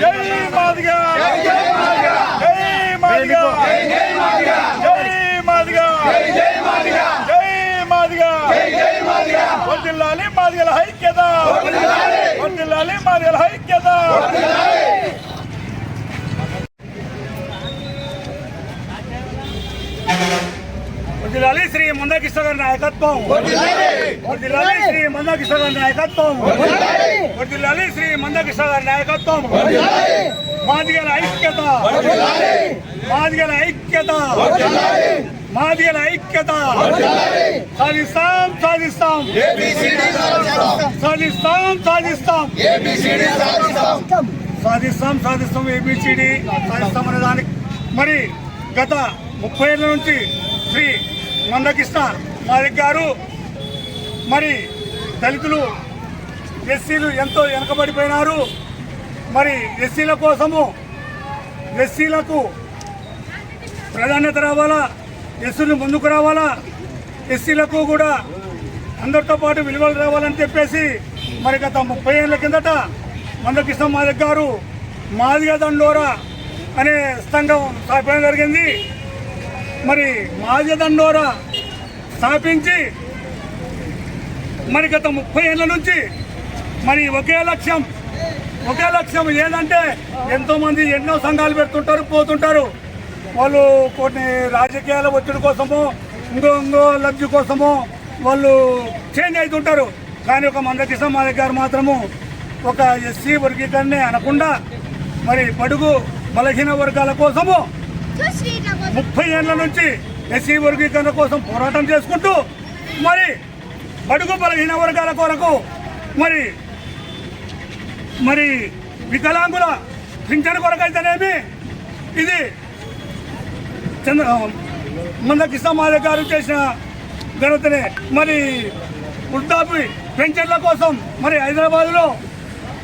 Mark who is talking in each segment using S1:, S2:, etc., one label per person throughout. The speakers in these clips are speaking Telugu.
S1: జై మాదిగా జై మాదిగా జై మాదిగా జై మాదిగా జై మాదిగా జై మాదిగా జై మాదిగా వర్ధిల్లాలి మాదిగల ఐక్యత వర్ధిల్లాలి మాదిగల ఐక్యత వర్ధిల్లాలి శ్రీ మందకృష్ణ గారి నాయకత్వం. వర్ధిల్లాలి శ్రీ మందకృష్ణ గారి నాయకత్వం. వర్ధిల్లాలి శ్రీ మందకృష్ణ గారి నాయకత్వం. మాదిగల ఐక్యత. మాదిగల ఐక్యత. మాదిగల ఐక్యత. సాధిస్తాం సాధిస్తాం. సాధిస్తాం సాధిస్తాం. సాధిస్తాం సాధిస్తాం ఏబిసిడి సాధిస్తాం అనే దానికి. మరి గత ముప్పై ఏళ్ళ నుంచి శ్రీ మందకృష్ణ మాదిక్ గారు మరి దళితులు ఎస్సీలు ఎంతో వెనకబడిపోయినారు. మరి ఎస్సీల కోసము ఎస్సీలకు ప్రాధాన్యత రావాలా? ఎస్సీలు ముందుకు రావాలా? ఎస్సీలకు కూడా అందరితో పాటు విలువలు రావాలని చెప్పేసి మరి గత ముప్పై ఏళ్ళ కిందట మందకృష్ణ మాదిక్ గారు మాదిగ దండోరా అనే సంఘం స్థాపించడం జరిగింది. మరి మాజదండోరా స్థాపించి మరి గత ముప్పై ఏళ్ళ నుంచి మరి ఒకే లక్ష్యం ఒకే లక్ష్యం ఏంటంటే ఎంతోమంది ఎన్నో సంఘాలు పెడుతుంటారు పోతుంటారు. వాళ్ళు కొన్ని రాజకీయాల ఒత్తిడి కోసము ఇంకో ఇంకో లబ్ధి కోసము వాళ్ళు చేంజ్ అవుతుంటారు. కానీ ఒక మందకృష్ణ సమాజ గారు మాత్రము ఒక ఎస్సీ వర్గీకరణే అనకుండా మరి బడుగు బలహీన వర్గాల కోసము ముప్పై ఏళ్ళ నుంచి ఎస్సీ వర్గీకరణ కోసం పోరాటం చేసుకుంటూ మరి బడుగు బలహీన వర్గాల కొరకు మరి మరి వికలాంగుల పింఛన్ కొరకైతేనేమి ఇది చంద్ర మంద మాదే గారు చేసిన ఘనతనే. మరి వృద్ధాపి పెన్షన్ల కోసం మరి హైదరాబాద్లో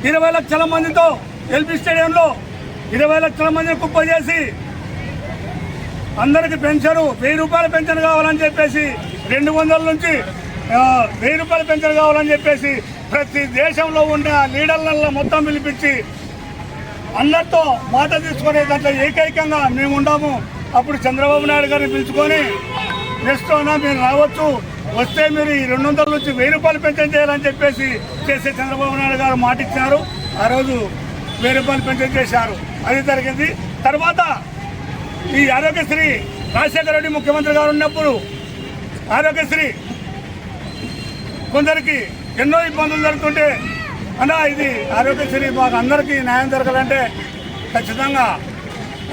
S1: ఇరవై లక్షల మందితో ఎల్బీ స్టేడియంలో ఇరవై లక్షల మందిని కుప్ప చేసి అందరికి పెన్షన్ వెయ్యి రూపాయల పెన్షన్ కావాలని చెప్పేసి రెండు వందల నుంచి వెయ్యి రూపాయల పెన్షన్ కావాలని చెప్పేసి ప్రతి దేశంలో ఉన్న లీడర్లలో మొత్తం పిలిపించి అందరితో మాట తీసుకునే దాంట్లో ఏకైకంగా మేము ఉండాము అప్పుడు చంద్రబాబు నాయుడు గారిని పిలుచుకొని నెక్స్ట్ అయినా మీరు రావచ్చు. వస్తే మీరు ఈ రెండు వందల నుంచి వెయ్యి రూపాయలు పెన్షన్ చేయాలని చెప్పేసి చేసే చంద్రబాబు నాయుడు గారు మాట ఇచ్చారు ఆ రోజు వెయ్యి రూపాయలు పెన్షన్ చేశారు. అది జరిగింది. తర్వాత ఈ ఆరోగ్యశ్రీ రాజశేఖర రెడ్డి ముఖ్యమంత్రి గారు ఉన్నప్పుడు ఆరోగ్యశ్రీ కొందరికి ఎన్నో ఇబ్బందులు జరుగుతుంటే అన్నా ఇది ఆరోగ్యశ్రీ మాకు అందరికీ న్యాయం జరగాలంటే ఖచ్చితంగా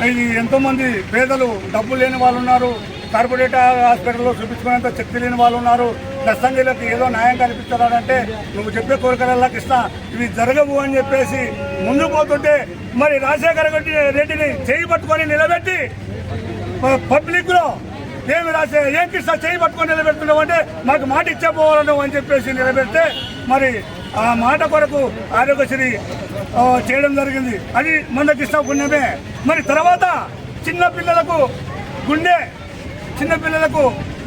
S1: ఇది ఎంతోమంది పేదలు డబ్బు లేని వాళ్ళు ఉన్నారు కార్పొరేట్ హాస్పిటల్లో చూపించుకునేంత శక్తి లేని వాళ్ళు ఉన్నారు. దస్తంగిలకు ఏదో న్యాయం కల్పించాలంటే నువ్వు చెప్పే కోరికలల్లా కృష్ణ ఇవి జరగవు అని చెప్పేసి ముందు పోతుంటే మరి రాజశేఖర రెడ్డిని చేయి పట్టుకొని నిలబెట్టి పబ్లిక్లో ఏమి రాసే ఏం కృష్ణ చేయి పట్టుకొని నిలబెడుతున్నావు అంటే మాకు మాట ఇచ్చేపోవాలను అని చెప్పేసి నిలబెడితే మరి ఆ మాట కొరకు ఆరోగ్యశ్రీ చేయడం జరిగింది. అది మన కృష్ణ పుణ్యమే. మరి తర్వాత చిన్న పిల్లలకు గుండె చిన్నపిల్లలకు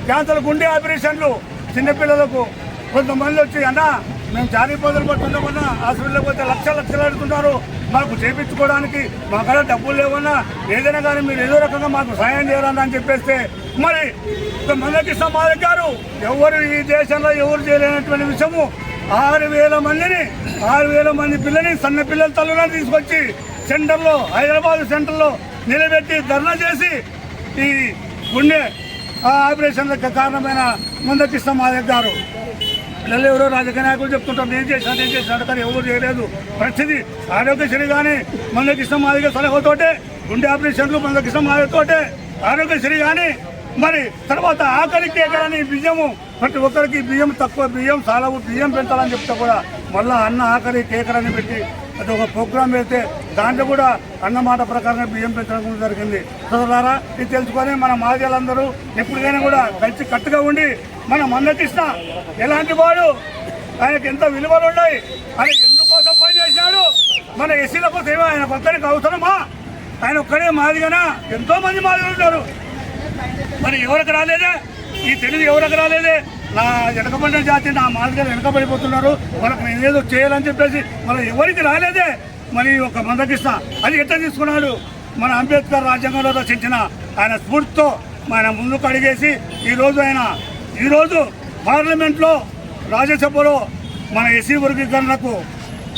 S1: క్యాన్సర్ గుండె ఆపరేషన్లు చిన్నపిల్లలకు కొంతమంది వచ్చి అన్నా మేము జారీ పొదలు పట్టుకుందామన్నా హాస్పిటల్కి పోతే లక్ష లక్షలు అడుగుతున్నారు. మాకు చేపించుకోవడానికి మా కాడ డబ్బులు లేవన్నా ఏదైనా కానీ మీరు ఏదో రకంగా మాకు సాయం చేయాలన్నా అని చెప్పేస్తే మరి మందకి సమాధి గారు ఎవరు ఈ దేశంలో ఎవరు చేయలేనటువంటి విషయము. ఆరు వేల మందిని ఆరు వేల మంది పిల్లని సన్న పిల్లల తల్లులను తీసుకొచ్చి సెంటర్లో హైదరాబాద్ సెంటర్లో నిలబెట్టి ధర్నా చేసి ఈ గుండె ఆపరేషన్లకు కారణమైన ముందకిస్తాం మా దగ్గర పిల్లలు ఎవరో రాజకీయ నాయకులు చెప్తుంటారు నేను చేశాను నేను చేశాను కానీ ఎవరు చేయలేదు. ప్రతిదీ ఆరోగ్యశ్రీ కానీ మందకిస్తాం మా దగ్గర సలహాతోటే గుండె ఆపరేషన్లు మందకృష్ణ మాదిగతోటే ఆరోగ్యశ్రీ కానీ మరి తర్వాత ఆఖరికి ఎక్కడని బియ్యము ప్రతి ఒక్కరికి బియ్యం తక్కువ బియ్యం చాలా బియ్యం పెంచాలని చెప్తే కూడా మళ్ళీ అన్న ఆఖరి కేకరని పెట్టి అది ఒక ప్రోగ్రాం పెడితే దాంట్లో కూడా అన్నమాట ప్రకారంగా బియ్యం పెంచడం జరిగింది. సోదరులారా ఇది తెలుసుకొని మన మాజీలందరూ ఎప్పటికైనా కూడా కలిసి కట్టుగా ఉండి మన మందకృష్ణ ఎలాంటి వాడు? ఆయనకి ఎంత విలువలు ఉన్నాయి? ఆయన ఎందుకోసం పనిచేశాడు మన ఎస్సీల కోసం ఆయన కొత్తనికి అవసరమా? ఆయన ఒక్కడే మాదిగానా? ఎంతో మంది మాదిగా ఉన్నారు. మరి ఎవరికి రాలేదే? ఈ తెలివి ఎవరికి రాలేదే? నా వెనకబడిన జాతి నా మాదిగా వెనకబడిపోతున్నారు. మనకు నేనేదో ఏదో చేయాలని చెప్పేసి మనం ఎవరికి రాలేదే? మరి ఒక మందకిస్త. అది ఎట్లా తీసుకున్నాడు? మన అంబేద్కర్ రాజ్యాంగంలో రచించిన ఆయన స్ఫూర్తితో ఆయన ముందుకు అడిగేసి ఈరోజు ఆయన ఈరోజు పార్లమెంట్లో రాజ్యసభలో మన ఎస్సీ వర్గీకరణకు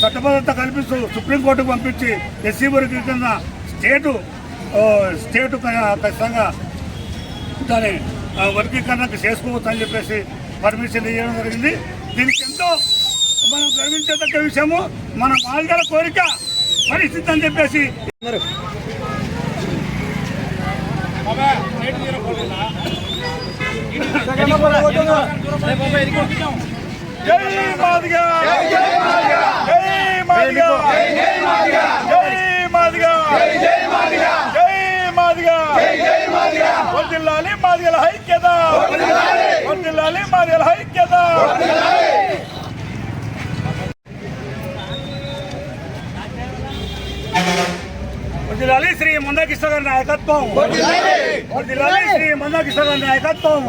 S1: చట్టబద్ధత కల్పిస్తూ సుప్రీంకోర్టుకు పంపించి ఎస్సీ వర్గీకరణ స్టేటు స్టేటు ఖచ్చితంగా దాని వర్గీకరణకు చేసుకోవచ్చు అని చెప్పేసి పర్మిషన్ ఇవ్వడం జరిగింది. దీనికి ఎంతో మనం గర్వించదగ్గ విషయము మన మాల్గల కోరిక పరిస్థితి అని చెప్పేసి.
S2: జై మాదిగా జై మాదిగా! జై మాదిగా! జై మాదిగా! జై మాదిగా! వర్ధిల్లాలి మాదిగల ఐక్యత! మాదిగల ఐక్యత!
S1: వర్ధిల్లాలి నాయకత్వం. మందాకృష్ణ గారి నాయకత్వం శ్రీ మందాకృష్ణ గారి నాయకత్వం.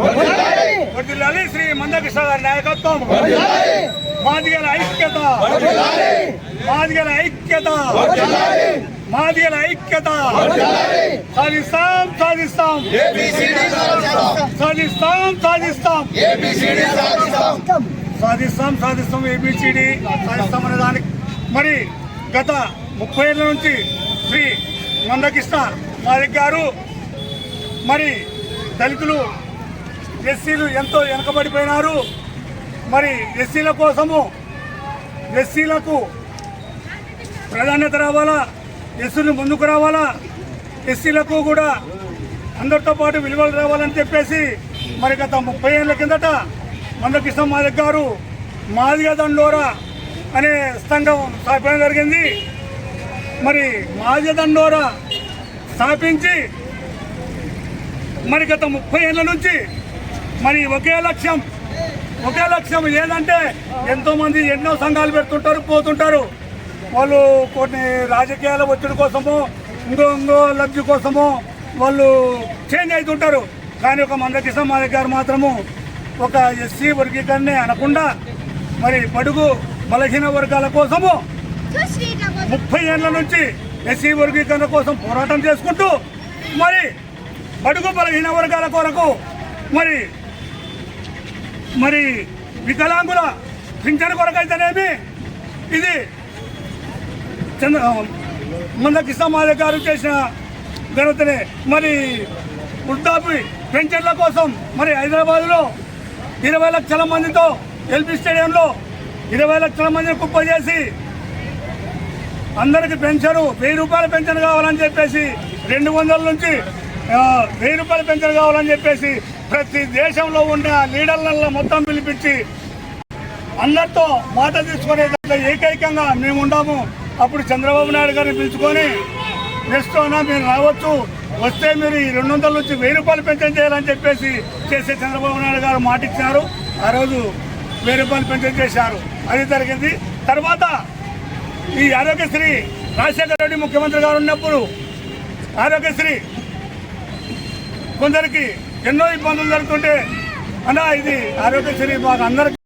S1: వర్ధిల్లాలి శ్రీ మందాకృష్ణ గారి నాయకత్వం. మాదిగల ఐక్యత. మాదిగల ఐక్యత. మాదిగల ఐక్యత. సాధిస్తాం సాధిస్తాం. సాధిస్తాం సాధిస్తాం. సాధిస్తాం సాధిస్తాం ఏబిసిడి సాధిస్తాం అనే దానికి. మరి గత ముప్పై ఏళ్ళ నుంచి శ్రీ మందకృష్ణ మాలిక్ గారు. మరి దళితులు ఎస్సీలు ఎంతో వెనకబడిపోయినారు. మరి ఎస్సీల కోసము ఎస్సీలకు ప్రాధాన్యత రావాలా? ఎస్సీలు ముందుకు రావాలా? ఎస్సీలకు కూడా అందరితో పాటు విలువలు రావాలని చెప్పేసి మరి గత ముప్పై ఏళ్ళ కిందట మందకృష్ణ మాదిక్ గారు మాదిగ దండోరా అనే సంఘం స్థాపించడం జరిగింది. మరి మాజదండోరా స్థాపించి మరి గత ముప్పై ఏళ్ళ నుంచి మరి ఒకే లక్ష్యం ఒకే లక్ష్యం ఏదంటే ఎంతోమంది ఎన్నో సంఘాలు పెడుతుంటారు పోతుంటారు. వాళ్ళు కొన్ని రాజకీయాల ఒత్తిడి కోసమో ఇంకో ఇంకో లబ్ధి కోసమో వాళ్ళు చేంజ్ అవుతుంటారు. కానీ ఒక మందకృష్ణ మాదిక్ గారు మాత్రము ఒక ఎస్సీ వర్గీకరణే అనకుండా మరి బడుగు బలహీన వర్గాల కోసము ముప్పై ఏళ్ళ నుంచి ఎస్సీ వర్గీకరణ కోసం పోరాటం చేసుకుంటూ మరి బడుగు బలహీన వర్గాల కొరకు మరి మరి వికలాంగుల పింఛన్ కొరకైతేనేమి ఇది చంద్ర ముంద కృష్ణమాల గారు చేసిన ఘనతనే. మరి వృద్ధాపి పెన్షన్ల కోసం మరి హైదరాబాద్లో ఇరవై లక్షల మందితో ఎల్బీ స్టేడియంలో ఇరవై లక్షల మందిని కుప్ప చేసి అందరికి పెన్షన్ వెయ్యి రూపాయల పెన్షన్ కావాలని చెప్పేసి రెండు వందల నుంచి వెయ్యి రూపాయల పెన్షన్ కావాలని చెప్పేసి ప్రతి దేశంలో ఉన్న లీడర్లలో మొత్తం పిలిపించి అందరితో మాట తీసుకునే దాంట్లో ఏకైకంగా మేము ఉండాము అప్పుడు చంద్రబాబు నాయుడు గారిని పిలుచుకొని నెక్స్ట్ అయినా మీరు రావచ్చు. వస్తే మీరు ఈ రెండు వందల నుంచి వెయ్యి రూపాయలు పెన్షన్ చేయాలని చెప్పేసి చేసే చంద్రబాబు నాయుడు గారు మాట ఇచ్చారు ఆ రోజు వెయ్యి రూపాయలు పెన్షన్ చేశారు. అది జరిగింది. తర్వాత ఈ ఆరోగ్యశ్రీ రాజశేఖర రెడ్డి ముఖ్యమంత్రి గారు ఉన్నప్పుడు ఆరోగ్యశ్రీ కొందరికి ఎన్నో ఇబ్బందులు జరుగుతుంటే అన్నా ఇది ఆరోగ్యశ్రీ మాకు అందరికీ